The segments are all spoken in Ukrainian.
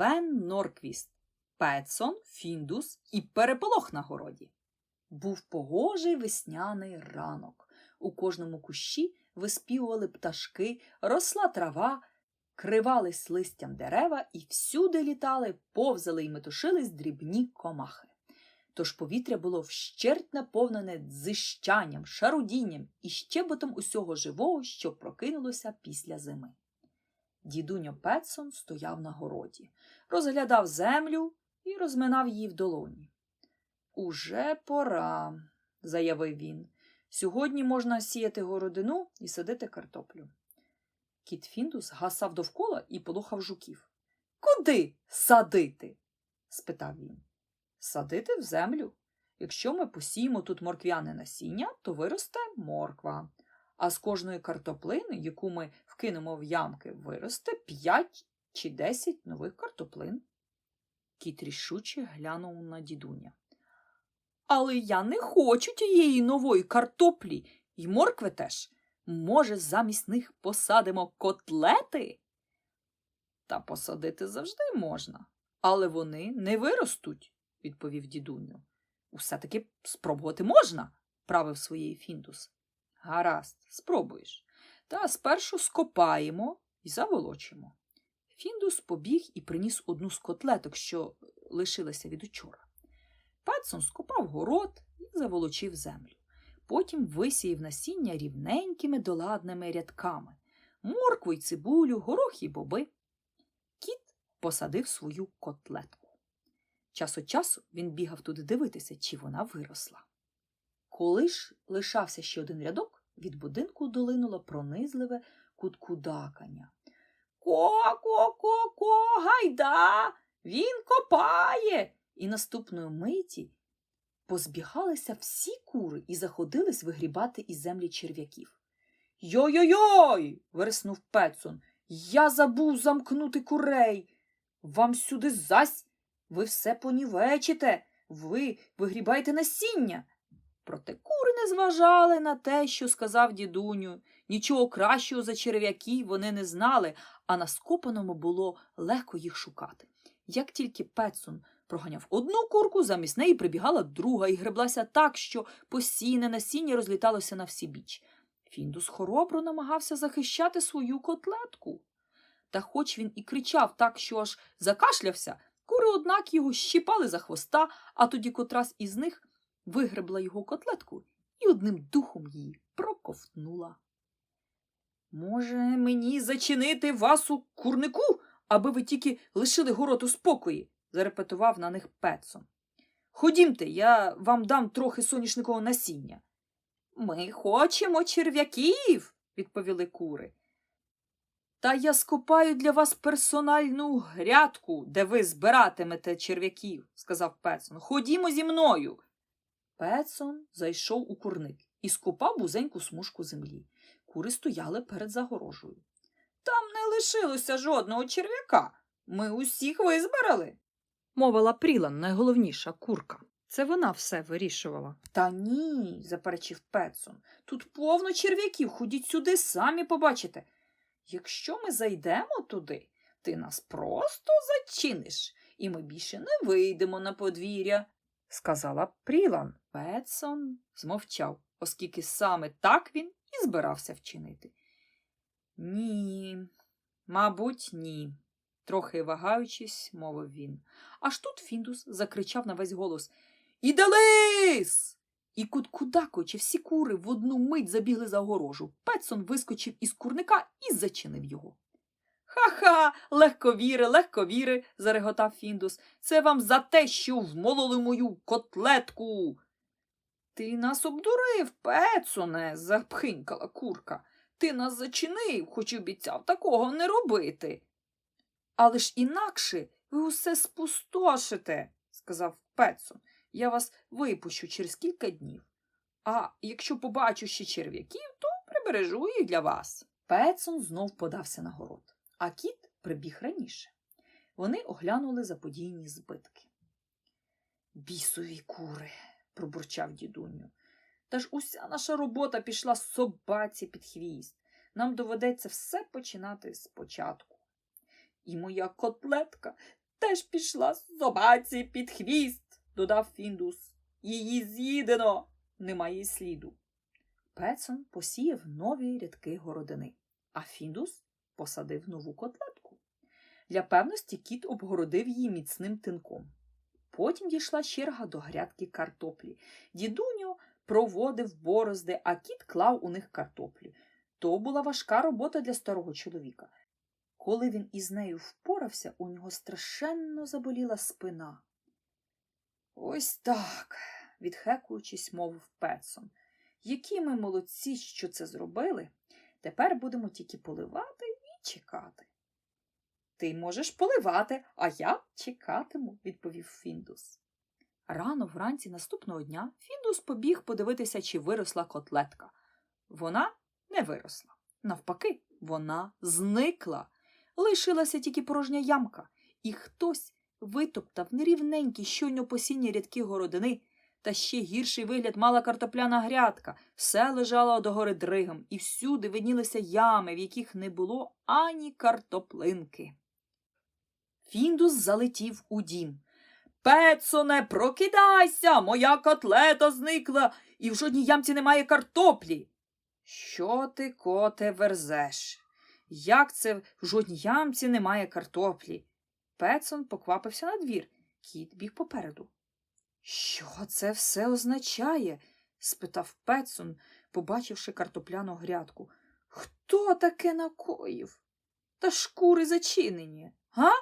Свен, Норквіст, Петсон, Фіндус і переполох на городі. Був погожий весняний ранок. У кожному кущі виспівували пташки, росла трава, кривались листям дерева і всюди літали, повзали й метушились дрібні комахи. Тож повітря було вщерть наповнене дзищанням, шарудінням і щеботом усього живого, що прокинулося після зими. Дідуньо Петсон стояв на городі, розглядав землю і розминав її в долоні. Уже пора, заявив він. Сьогодні можна сіяти городину і садити картоплю. Кіт Фіндус гасав довкола і полохав жуків. Куди садити? спитав він. Садити в землю. Якщо ми посіємо тут морквяне насіння, то виросте морква. А з кожної картоплини, яку ми вкинемо в ямки, виросте п'ять чи десять нових картоплин. Кіт рішуче глянув на дідуня. Але я не хочу тієї нової картоплі й моркви теж. Може, замість них посадимо котлети? Та посадити завжди можна, але вони не виростуть, відповів дідуню. Усе таки спробувати можна, правив своєї Фіндус. Гаразд, спробуєш. Та спершу скопаємо і заволочимо. Фіндус побіг і приніс одну з котлеток, що лишилася від учора. Петсон скопав город і заволочив землю. Потім висіяв насіння рівненькими доладними рядками, моркву й цибулю, горох і боби. Кіт посадив свою котлетку. Час від часу він бігав туди дивитися, чи вона виросла. Коли ж лишався ще один рядок, від будинку долинуло пронизливе куткудакання. Ко-ко-ко-ко, гайда! Він копає. І наступної миті позбігалися всі кури і заходились вигрібати із землі черв'яків. Йой-йой-йой. вириснув Петсон. Я забув замкнути курей. Вам сюди зась. Ви все понівечите, ви вигрібаєте насіння. Проте кури не зважали на те, що сказав дідуню. Нічого кращого за черв'яків вони не знали, а на скопаному було легко їх шукати. Як тільки Петсон проганяв одну курку, замість неї прибігала друга і греблася так, що посійне насіння розліталося на всі біч. Фіндус хоробро намагався захищати свою котлетку. Та хоч він і кричав так, що аж закашлявся, кури, однак, його щіпали за хвоста, а тоді котрась із них вигребла його котлетку і одним духом її проковтнула. Може, мені зачинити вас у курнику, аби ви тільки лишили город у спокої? зарепетував на них Петсон. Ходімте, я вам дам трохи соняшникового насіння. Ми хочемо черв'яків, відповіли кури. Та я скопаю для вас персональну грядку, де ви збиратимете черв'яків, сказав Петсон. Ходімо зі мною. Петсон зайшов у курник і скопав бузеньку смужку землі. Кури стояли перед загорожею. Там не лишилося жодного черв'яка. Ми усіх визбирали, мовила Прілан, найголовніша курка. Це вона все вирішувала. Та ні, заперечив Петсон. Тут повно черв'яків, ходіть сюди, самі побачите. Якщо ми зайдемо туди, ти нас просто зачиниш, і ми більше не вийдемо на подвір'я, сказала Прілан. Петсон змовчав, оскільки саме так він і збирався вчинити. Ні, мабуть, ні, трохи вагаючись, мовив він. Аж тут Фіндус закричав на весь голос Іделис! І куткудакуючи, всі кури в одну мить забігли за огорожу. Петсон вискочив із курника і зачинив його. Ха-ха, легковіри, легковіри, зареготав Фіндус. Це вам за те, що вмололи мою котлетку. Ти нас обдурив, Петсоне, запхинькала курка. Ти нас зачинив, хоч обіцяв такого не робити. Але ж інакше ви усе спустошите, сказав Петсон. Я вас випущу через кілька днів. А якщо побачу ще черв'яків, то прибережу їх для вас. Петсон знов подався на город, а кіт прибіг раніше. Вони оглянули заподійні збитки. Бісові кури, пробурчав дідуню. Та ж уся наша робота пішла собаці під хвіст. Нам доведеться все починати спочатку. І моя котлетка теж пішла собаці під хвіст, додав Фіндус. Її з'їдено, немає сліду. Петсон посіяв нові рядки городини, а Фіндус посадив нову котлетку. Для певності кіт обгородив її міцним тинком. Потім дійшла черга до грядки картоплі. Дідуньо проводив борозди, а кіт клав у них картоплю. То була важка робота для старого чоловіка. Коли він із нею впорався, у нього страшенно заболіла спина. Ось так, відхекуючись, мовив Петсон. Які ми молодці, що це зробили. Тепер будемо тільки поливати чекати. Ти можеш поливати, а я чекатиму, відповів Фіндус. Рано вранці наступного дня Фіндус побіг подивитися, чи виросла котлетка. Вона не виросла. Навпаки, вона зникла. Лишилася тільки порожня ямка, і хтось витоптав нерівненькі щойно посінні рядки городини, та ще гірший вигляд мала картопляна грядка. Все лежало догори дригом, і всюди виднілися ями, в яких не було ані картоплинки. Фіндус залетів у дім. Пецоне, прокидайся, моя котлета зникла, і в жодній ямці немає картоплі. Що ти, коте, верзеш? Як це в жодній ямці немає картоплі? Петсон поквапився на двір. Кіт біг попереду. Що це все означає? спитав Петсон, побачивши картопляну грядку. Хто таке накоїв? Та ж кури зачинені, га?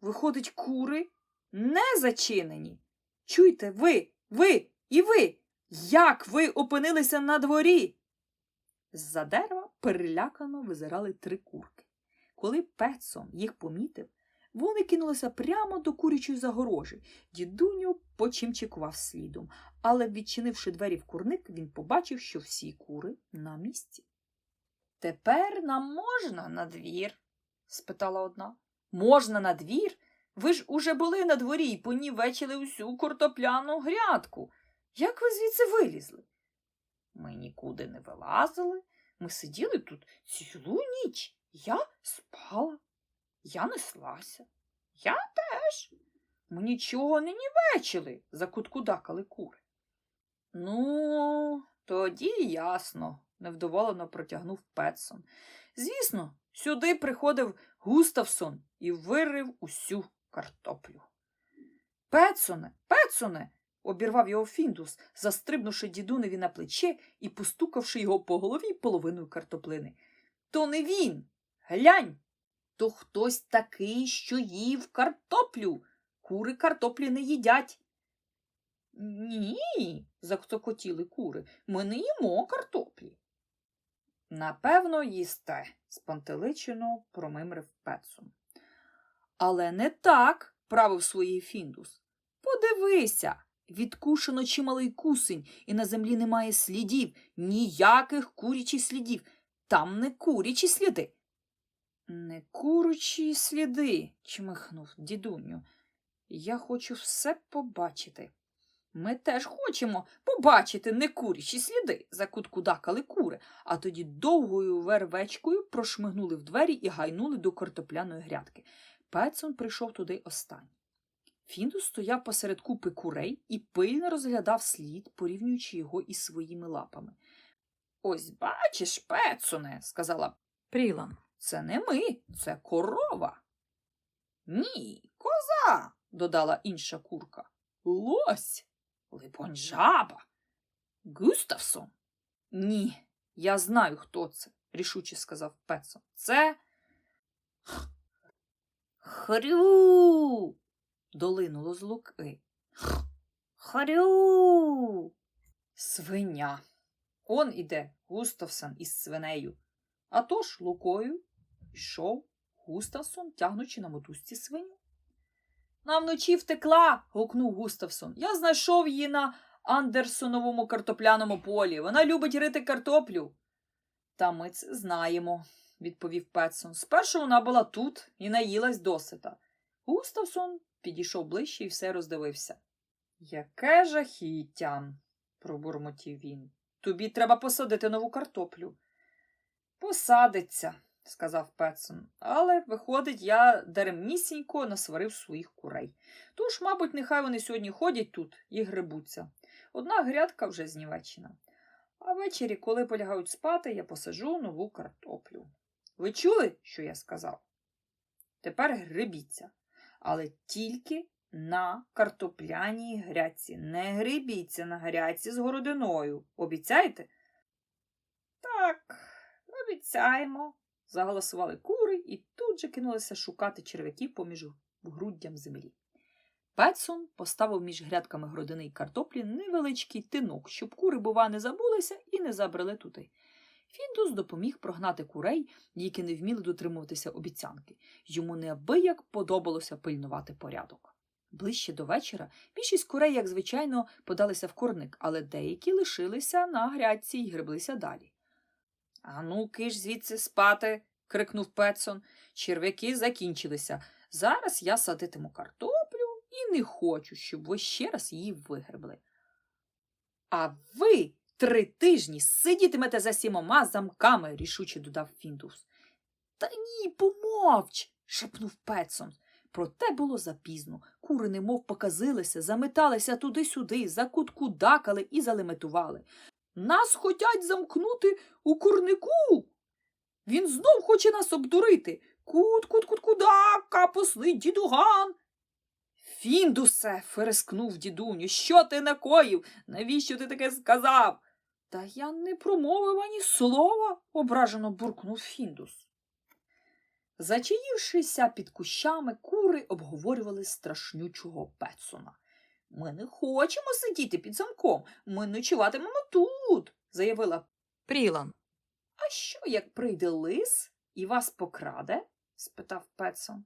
Виходить, кури не зачинені. Чуйте, ви, ви і ви. Як ви опинилися на дворі? З-за дерева перелякано визирали три курки. Коли Петсон їх помітив, вони кинулися прямо до курячої загорожі. Дідуню почимчикував слідом, але, відчинивши двері в курник, він побачив, що всі кури на місці. Тепер нам можна на двір? спитала одна. Можна на двір? Ви ж уже були на дворі і понівечили усю картопляну грядку. Як ви звідси вилізли? Ми нікуди не вилазили. Ми сиділи тут цілу ніч. Я спала, я неслася. Я теж. Ми нічого не нівечили, закуткудакали кури. Ну, тоді ясно, невдоволено протягнув Петсон. Звісно, сюди приходив Густавсон і вирив усю картоплю. Петсоне, Петсоне, обірвав його Фіндус, застрибнувши дідуневі на плече і постукавши його по голові половиною картоплини. То не він. Глянь. То хтось такий, що їв картоплю. Кури картоплі не їдять. Ні, закотіли кури. Ми не їмо картоплі. Напевно, їсте, спантеличено промимрив Петсон. Але не так, правив своїй Фіндус. Подивися, відкушено чималий кусень, і на землі немає слідів, ніяких курячих слідів. Там не курячі сліди. Не курячі сліди, чмихнув дідуню. Я хочу все побачити. Ми теж хочемо побачити некурячі сліди, закуткудакали кури, а тоді довгою вервечкою прошмигнули в двері і гайнули до картопляної грядки. Петсон прийшов туди останній. Фіндус стояв посеред купи курей і пильно розглядав слід, порівнюючи його із своїми лапами. Ось бачиш, Петсоне, сказала Прілан, це не ми, це корова. Ні, коза, додала інша курка. Лось, либонь жаба. Густавсон. Ні, я знаю, хто це, рішуче сказав Петсон. Це. Хрю. долинуло з луки. Хрю. Свиня. Он іде Густавсон із свинею. А тож лукою йшов Густавсон, тягнучи на мотузці свиню. На вночі втекла. гукнув Густавсон. Я знайшов її на Андерсоновому картопляному полі. Вона любить рити картоплю. Та ми це знаємо, відповів Петсон. Спершу вона була тут і наїлась досита. Густавсон підійшов ближче і все роздивився. Яке жахіття, пробурмотів він. Тобі треба посадити нову картоплю. Посадиться, сказав Петсон, але, виходить, я даремнісінько насварив своїх курей. Тож, мабуть, нехай вони сьогодні ходять тут і грибуться. Одна грядка вже знівечена. А ввечері, коли полягають спати, я посажу нову картоплю. Ви чули, що я сказав? Тепер грибіться, але тільки на картопляній грядці. Не грибіться на грядці з городиною. Обіцяєте? Так, обіцяємо, заголосували кури і тут же кинулися шукати черв'яків поміж груддям землі. Петсон поставив між грядками гродини й картоплі невеличкий тинок, щоб кури, бува, не забулися і не забрали туди. Фіндус допоміг прогнати курей, які не вміли дотримуватися обіцянки. Йому неабияк подобалося пильнувати порядок. Ближче до вечора більшість курей, як звичайно, подалися в курник, але деякі лишилися на грядці й греблися далі. Ану, киш звідси спати. крикнув Петсон. Черв'яки закінчилися. Зараз я садитиму картоплю і не хочу, щоб ви ще раз її вигребли. А ви три тижні сидітимете за сімома замками, рішуче додав Фіндус. Та ні, помовч. шепнув Петсон. Проте було запізно. Кури немов показилися, заметалися туди-сюди, закуткудакали і залеметували. Нас хотять замкнути у курнику. Він знов хоче нас обдурити. Кут, кут, кут, кудак, капусний дідуган. Фіндусе, ферескнув дідуню, що ти накоїв? Навіщо ти таке сказав? Та я не промовив ані слова, ображено буркнув Фіндус. Зачаївшися під кущами, кури обговорювали страшнючого Петсона. Ми не хочемо сидіти під замком, ми ночуватимемо тут, заявила. Прілан. А що, як прийде лис і вас покраде? спитав Петсон.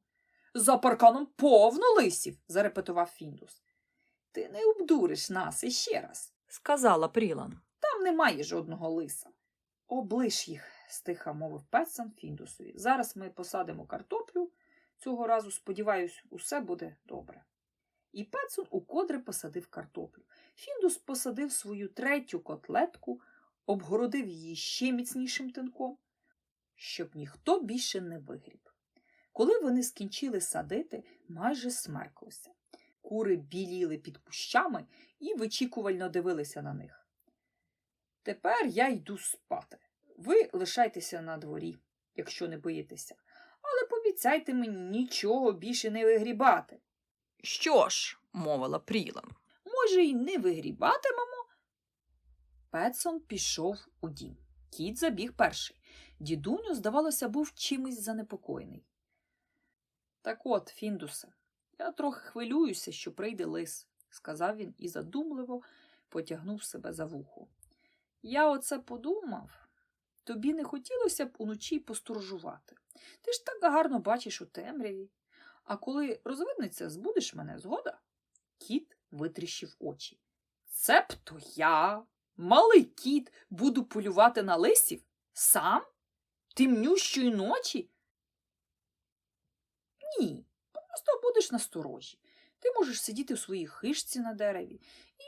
За парканом повно лисів, зарепетував Фіндус. Ти не обдуриш нас іще раз. сказала Прілан. Там немає жодного лиса. Облиш їх, стиха мовив Петсон Фіндусові. Зараз ми посадимо картоплю. Цього разу, сподіваюсь, усе буде добре. І Петсон укотре посадив картоплю. Фіндус посадив свою третю котлетку, обгородив її ще міцнішим тинком, щоб ніхто більше не вигріб. Коли вони скінчили садити, майже смерклося. Кури біліли під кущами і вичікувально дивилися на них. Тепер я йду спати. Ви лишайтеся на дворі, якщо не боїтеся, але пообіцяйте мені нічого більше не вигрібати. Що ж, мовила Прілан. Може, й не вигрібатимемо. Петсон пішов у дім. Кіт забіг перший. Дідуню, здавалося, був чимось занепокоєний. Так от, Фіндусе, я трохи хвилююся, що прийде лис, сказав він і задумливо потягнув себе за вухо. Я оце подумав. Тобі не хотілося б уночі посторожувати. Ти ж так гарно бачиш у темряві. А коли розвиднеться, збудеш мене згода? Кіт витріщив очі. Цебто я, малий кіт, буду полювати на лисів? Сам? Темнющої ночі? Ні, просто будеш насторожі. Ти можеш сидіти в своїй хишці на дереві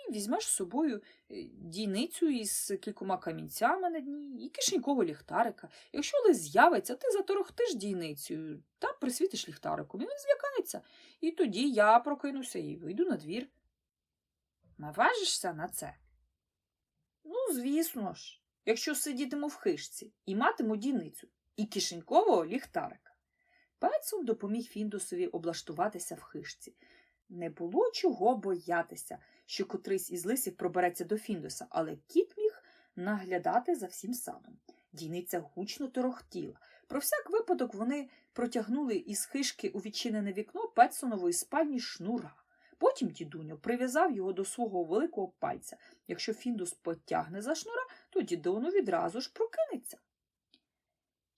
і візьмеш з собою е, дійницю із кількома камінцями на дні і кишенькового ліхтарика. Якщо лис з'явиться, ти заторохтиш дійницею та присвітиш ліхтариком, і він злякається. І тоді я прокинуся і вийду на двір. Наважишся на це? Ну, звісно ж, якщо сидітиму в хишці і матиму дійницю і кишенькового ліхтарика. Петсон допоміг Фіндусові облаштуватися в хишці. Не було чого боятися, що котрийсь із лисів пробереться до Фіндуса, але кіт міг наглядати за всім садом. Дійниця гучно торохтіла. Про всяк випадок вони протягнули із хишки у відчинене вікно Петсонової спальні шнура. Потім дідуньо прив'язав його до свого великого пальця. Якщо Фіндус потягне за шнура, то дідуну відразу ж прокинеться.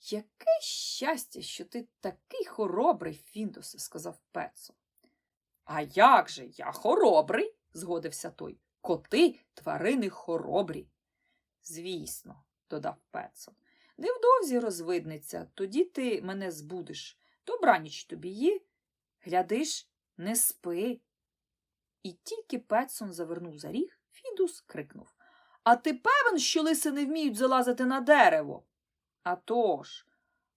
Яке щастя, що ти такий хоробрий, Фіндусе, сказав Петсон. А як же я хоробрий, згодився той. Коти тварини хоробрі. Звісно, додав Петсон. Невдовзі розвиднеться, тоді ти мене збудеш. Добраніч тобі є. Глядиш, не спи. І тільки Петсон завернув за ріг, Фідус крикнув А ти певен, що лиси не вміють залазити на дерево? «А тож,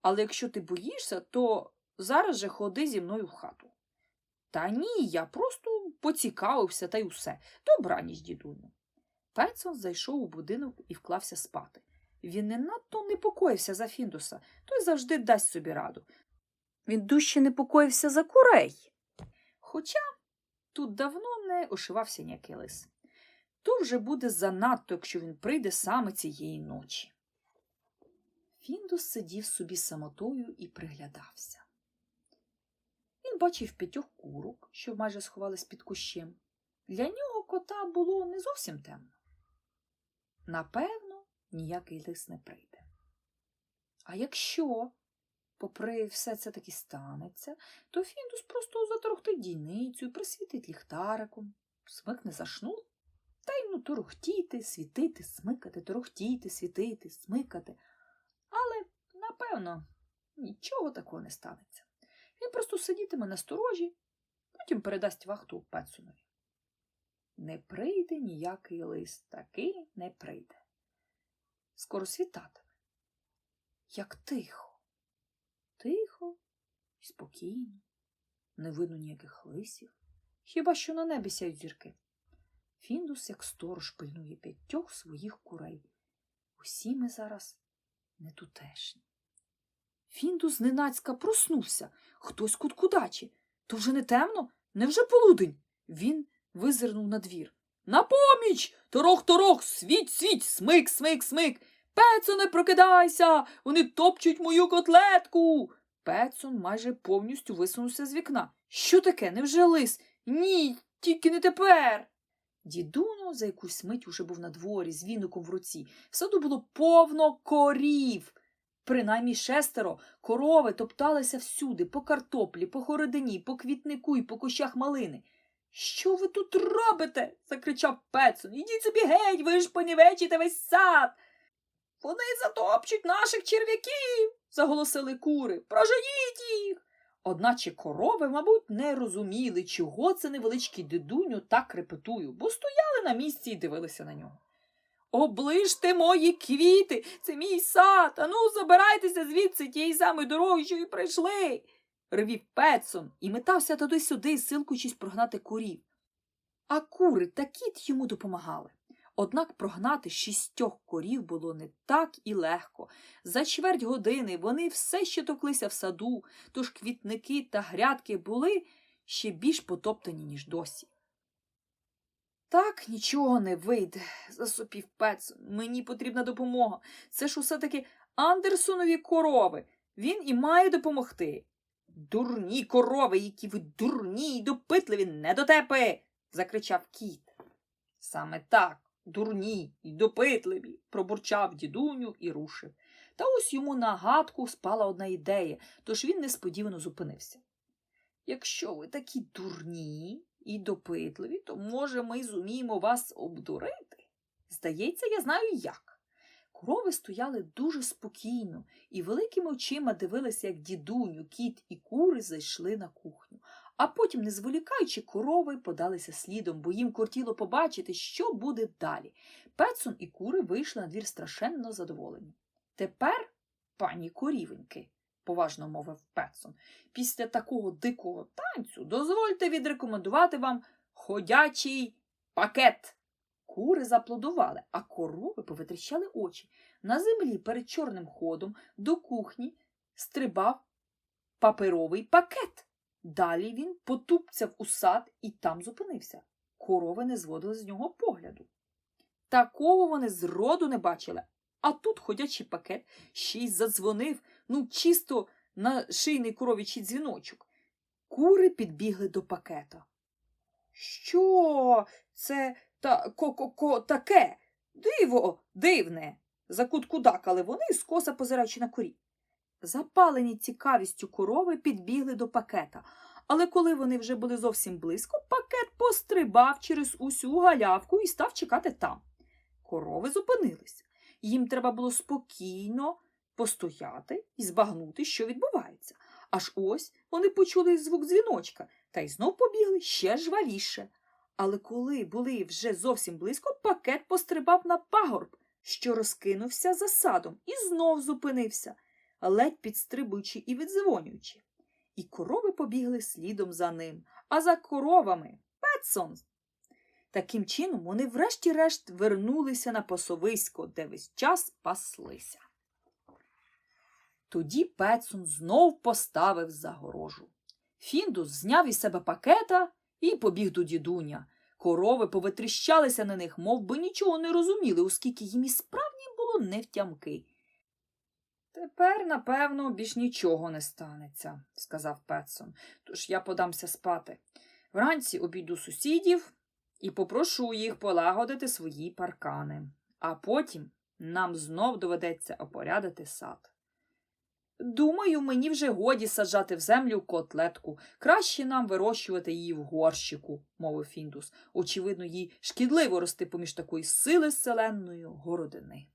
Але якщо ти боїшся, то зараз же ходи зі мною в хату. Та ні, я просто поцікавився та й усе. Добраніч, дідуню. Петсон зайшов у будинок і вклався спати. Він не надто непокоївся за Фіндуса, той завжди дасть собі раду. Він дужче непокоївся за курей. Хоча тут давно не ошивався ніякий лис. То вже буде занадто, якщо він прийде саме цієї ночі. Фіндус сидів собі самотою і приглядався. Він бачив п'ятьох курок, що майже сховались під кущем. Для нього кота було не зовсім темно. Напевно, ніякий лис не прийде. А якщо, попри все це таки станеться, то Фіндус просто заторохтить дійницю, присвітить ліхтариком, смикне за шнур та й ну торохтіти, світити, смикати, торохтіти, світити, смикати. Але, напевно, нічого такого не станеться. Просто сидітиме на сторожі, потім передасть вахту Петсонові. Не прийде ніякий лист, таки не прийде. Скоро світатиме. Як тихо, тихо і спокійно, не видно ніяких лисів, хіба що на небі сяють зірки. Фіндус, як сторож, пильнує п'ятьох своїх курей. Усі ми зараз не тутешні. Фіндус зненацька проснувся. Хтось куткудачі. То вже не темно? Невже полудень? Він визирнув на двір. На поміч! Торох, торох, світь, світь, смик, смик, смик. Пецоне, прокидайся! Вони топчуть мою котлетку. Пецон майже повністю висунувся з вікна. Що таке? Невже лис? Ні, тільки не тепер. Дідуно за якусь мить уже був на дворі з віником в руці. В саду було повно корів. Принаймні шестеро корови топталися всюди, по картоплі, по хородині, по квітнику і по кущах малини. Що ви тут робите? закричав Петсон. Ідіть собі геть, ви ж понівечите весь сад. Вони затопчуть наших черв'яків, заголосили кури. Проженіть їх. Одначе корови, мабуть, не розуміли, чого це невеличкий дидуню так репетую, бо стояли на місці і дивилися на нього. Оближте мої квіти, це мій сад. Ану, забирайтеся звідси тієї самої дороги, що й прийшли. ревів Петсон і метався туди-сюди, силкуючись прогнати курів. А кури та кіт йому допомагали. Однак прогнати шістьох корів було не так і легко. За чверть години вони все ще токлися в саду, тож квітники та грядки були ще більш потоптані, ніж досі. Так нічого не вийде, засопів Петсон. Мені потрібна допомога. Це ж усе таки Андерсонові корови. Він і має допомогти. Дурні корови, які ви дурні й допитливі, недотепи. закричав кіт. Саме так, дурні й допитливі, пробурчав дідуню і рушив. Та ось йому на гадку спала одна ідея, тож він несподівано зупинився. Якщо ви такі дурні і допитливі, то, може, ми зуміємо вас обдурити? Здається, я знаю як. Корови стояли дуже спокійно і великими очима дивилися, як дідуню, кіт і кури зайшли на кухню. А потім, не зволікаючи, корови подалися слідом, бо їм кортіло побачити, що буде далі. Петсон і кури вийшли на двір страшенно задоволені. Тепер, пані корівеньки, поважно мовив Петсон, після такого дикого танцю дозвольте відрекомендувати вам ходячий пакет. Кури заплодували, а корови повитріщали очі. На землі перед чорним ходом до кухні стрибав паперовий пакет. Далі він потупцяв у сад і там зупинився. Корови не зводили з нього погляду. Такого вони зроду не бачили. А тут ходячий пакет ще й задзвонив, ну, чисто на шийний коров'ячий дзвіночок. Кури підбігли до пакета. Що це та ко-ко-ко таке? Диво, дивне. закуткудакали вони, скоса позираючи на курі. Запалені цікавістю корови підбігли до пакета, але коли вони вже були зовсім близько, пакет пострибав через усю галявку і став чекати там. Корови зупинилися. Їм треба було спокійно постояти і збагнути, що відбувається. Аж ось вони почули звук дзвіночка та й знов побігли ще жвавіше. Але коли були вже зовсім близько, пакет пострибав на пагорб, що розкинувся за садом, і знов зупинився. ледь підстрибуючи і віддзвонюючи. І корови побігли слідом за ним, а за коровами Петсон. Таким чином вони врешті-решт вернулися на пасовисько, де весь час паслися. Тоді Петсон знов поставив загорожу. Фіндус зняв із себе пакета і побіг до дідуня. Корови повитріщалися на них, мов би нічого не розуміли, оскільки їм і справді було невтямки. Тепер, напевно, більш нічого не станеться, сказав Петсон, тож я подамся спати. Вранці обійду сусідів і попрошу їх полагодити свої паркани, а потім нам знов доведеться опорядити сад. Думаю, мені вже годі саджати в землю котлетку. Краще нам вирощувати її в горщику, мовив Фіндус. Очевидно, їй шкідливо рости поміж такої сили селенної городини.